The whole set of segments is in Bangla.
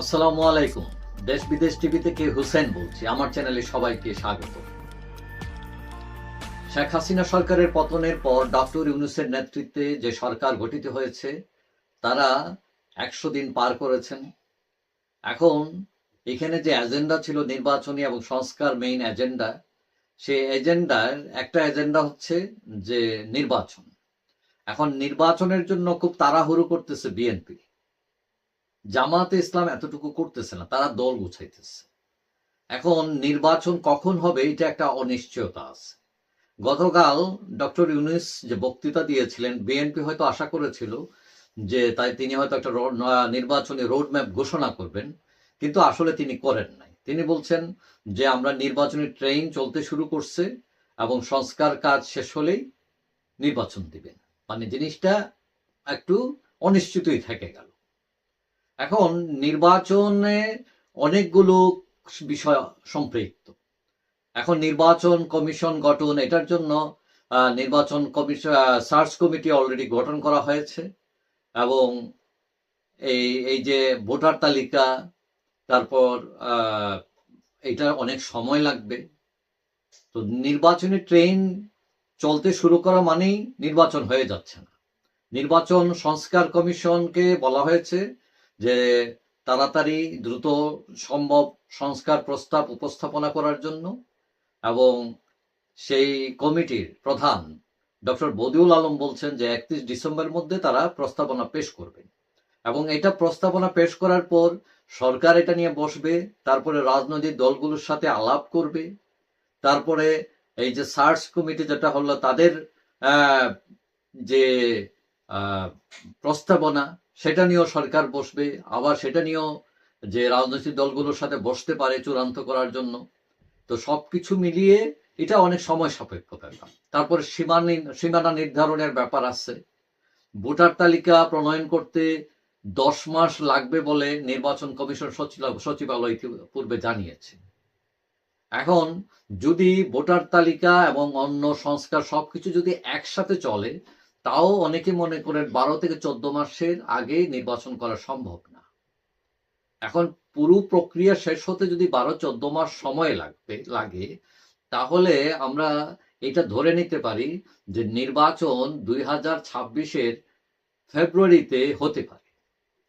আসসালামু আলাইকুম। দেশ বিদেশ টিভি থেকে হুসেন বলছি, আমার চ্যানেলে সবাইকে স্বাগত। শেখ হাসিনা সরকারের পতনের পর ডক্টর ইউনুসের নেতৃত্বে যে সরকার গঠিত হয়েছে, তারা একশো দিন পার করেছেন। এখন এখানে যে এজেন্ডা ছিল নির্বাচনী এবং সংস্কার মেইন এজেন্ডা, সেই এজেন্ডার একটা এজেন্ডা হচ্ছে যে নির্বাচন। এখন নির্বাচনের জন্য খুব তাড়াহুড়ো করতেছে বিএনপি। জামাতে ইসলাম এতটুকু করতেছে না, তারা দল গুছাইতেছে। এখন নির্বাচন কখন হবে, এটা একটা অনিশ্চয়তা আছে। গতকাল ডক্টর ইউনিস যে বক্তৃতা দিয়েছিলেন, বিএনপি হয়তো আশা করেছিল যে তাই তিনি হয়তো একটা নির্বাচনী রোড ম্যাপ ঘোষণা করবেন, কিন্তু আসলে তিনি করেন নাই। তিনি বলছেন যে আমরা নির্বাচনী ট্রেন চলতে শুরু করছে এবং সংস্কার কাজ শেষ হলেই নির্বাচন দিবেন। মানে জিনিসটা একটু অনিশ্চিতই থেকে গেল। এখন নির্বাচনে অনেকগুলো বিষয় সম্পৃক্ত। এখন নির্বাচন কমিশন গঠন, এটার জন্য নির্বাচন কমিশন সার্চ কমিটি অলরেডি গঠন করা হয়েছে এবং এই এই যে ভোটার তালিকা, তারপর এটা অনেক সময় লাগবে। তো নির্বাচনী ট্রেন চলতে শুরু করা মানেই নির্বাচন হয়ে যাচ্ছে না। নির্বাচন সংস্কার কমিশনকে বলা হয়েছে যে তাড়াতাড়ি দ্রুত সম্ভব সংস্কার প্রস্তাব উপস্থাপনা করার জন্য এবং সেই কমিটির প্রধান ডক্টর বদিউল আলম বলছেন যে একত্রিশ ডিসেম্বরের মধ্যে তারা প্রস্তাবনা পেশ করবেন এবং এটা প্রস্তাবনা পেশ করার পর সরকার এটা নিয়ে বসবে, তারপরে রাজনৈতিক দলগুলোর সাথে আলাপ করবে, তারপরে এই যে সার্চ কমিটি যেটা হলো তাদের যে প্রস্তাবনা সেটা নিয়েও সরকার বসবে, আবার সেটা নিয়েও যে রাজনৈতিক দলগুলোর সাথে বসতে পারে চূড়ান্ত করার জন্য। তো সবকিছু মিলিয়ে এটা অনেক সময় সাপেক্ষ ব্যাপার। তারপরে সীমানা সীমানা নির্ধারণের ব্যাপার আছে। ভোটার তালিকা প্রণয়ন করতে দশ মাস লাগবে বলে নির্বাচন কমিশন সচিব- সচিবালয় পূর্বে জানিয়েছে। এখন যদি ভোটার তালিকা এবং অন্য সংস্কার সবকিছু যদি একসাথে চলে তাও অনেকে মনে করেন বারো থেকে চোদ্দ মাসের আগে নির্বাচন করা সম্ভব না। এখন পুরো প্রক্রিয়া শেষ হতে যদি বারো চোদ্দ মাস সময় লাগবে, লাগে, তাহলে আমরা এটা ধরে নিতে পারি যে নির্বাচন দুই হাজার ছাব্বিশের ফেব্রুয়ারিতে হতে পারে।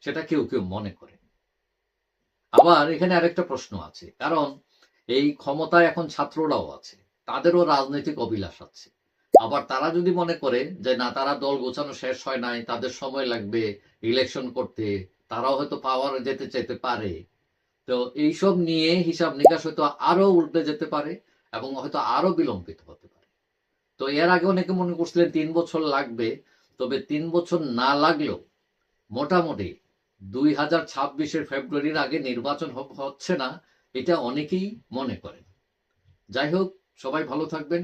সেটা কেউ কেউ মনে করে আবার এখানে আরেকটা প্রশ্ন আছে, কারণ এই ক্ষমতায় এখন ছাত্ররাও আছে, তাদেরও রাজনৈতিক অভিলাষ আছে। আবার তারা যদি মনে করে যে না, তারা দল গোছানো শেষ হয় নাই, তাদের সময় লাগবে ইলেকশন করতে, তারাও হয়তো পাওয়ারে যেতে চাইতে পারে। তো এইসব নিয়ে হিসাব নিকাশ হয়তো আরও উল্টে যেতে পারে এবং হয়তো আরও বিলম্বিত হতে পারে। তো এর আগে অনেকে মনে করছিলেন তিন বছর লাগবে, তবে তিন বছর না লাগলেও মোটামুটি দুই হাজার ছাব্বিশের ফেব্রুয়ারির আগে নির্বাচন হচ্ছে না, এটা অনেকেই মনে করেন। যাই হোক, সবাই ভালো থাকবেন।